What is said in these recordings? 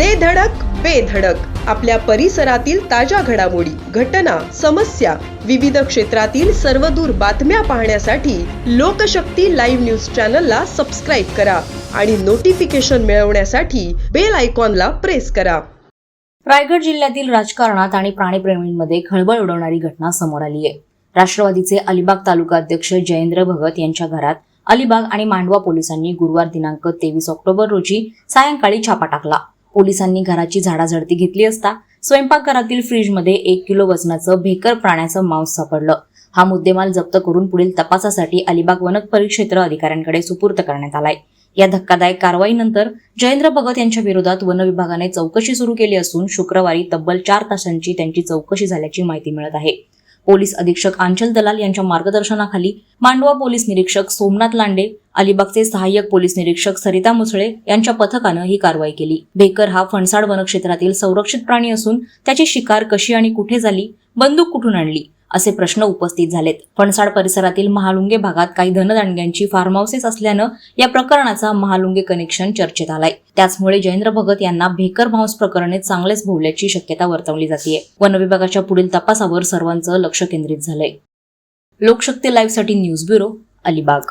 दे धडक बेधडक आपल्या परिसरातील ताज्या घडामोडी घटना समस्या विविध क्षेत्रातील सर्वदूर बातम्या पाहण्यासाठी लोकशक्ती लाईव्ह न्यूज चॅनलला सबस्क्राईब करा आणि नोटिफिकेशन मिळवण्यासाठी बेल आयकॉनला प्रेस करा. रायगड जिल्ह्यातील राजकारणात आणि प्राणीप्रेमींमध्ये खळबळ उडवणारी घटना समोर आली आहे. राष्ट्रवादीचे अलिबाग तालुका अध्यक्ष जयेंद्र भगत यांच्या घरात अलिबाग आणि मांडवा पोलिसांनी गुरुवार दिनांक तेवीस ऑक्टोबर रोजी सायंकाळी छापा टाकला. पोलिसांनी घराची झाडाझडती घेतली असता स्वयंपाकघरातील फ्रीजमध्ये एक किलो वजनाचं भेकर प्राण्याचं मांस सापडलं. हा मुद्देमाल जप्त करून पुढील तपासासाठी अलिबाग वन परिक्षेत्र अधिकाऱ्यांकडे सुपूर्द करण्यात आलाय. या धक्कादायक कारवाईनंतर जयेंद्र भगत यांच्या विरोधात वन विभागाने चौकशी सुरू केली असून शुक्रवारी तब्बल चार तासांची त्यांची चौकशी झाल्याची माहिती मिळत आहे. पोलीस अधीक्षक आंचल दलाल यांच्या मार्गदर्शनाखाली मांडवा पोलीस निरीक्षक सोमनाथ लांडे अलिबागचे सहाय्यक पोलीस निरीक्षक सरिता मुसळे यांच्या पथकानं ही कारवाई केली. बेकर हा फणसाड वनक्षेत्रातील संरक्षित प्राणी असून त्याची शिकार कशी आणि कुठे झाली बंदूक कुठून आणली असे प्रश्न उपस्थित झालेत. फणसाड परिसरातील महालुंगे भागात काही धनदांडग्यांची फार्म हाऊसेस असल्यानं या प्रकरणाचा महालुंगे कनेक्शन चर्चेत आलाय. त्याचमुळे जयेंद्र भगत यांना भेकर भाऊस प्रकरणे चांगलेच भोवल्याची शक्यता वर्तवली जाते वन विभागाच्या पुढील तपासावर सर्वांचं लक्ष केंद्रित झालंय. लोकशक्ती लाईव्हसाठी न्यूज ब्युरो अलिबाग.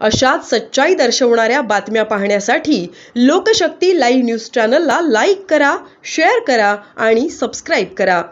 अशाच सच्चाई दर्शवणाऱ्या बातम्या पाहण्यासाठी लोकशक्ती लाईव्ह न्यूज चॅनलला लाईक करा शेअर करा आणि सबस्क्राईब करा.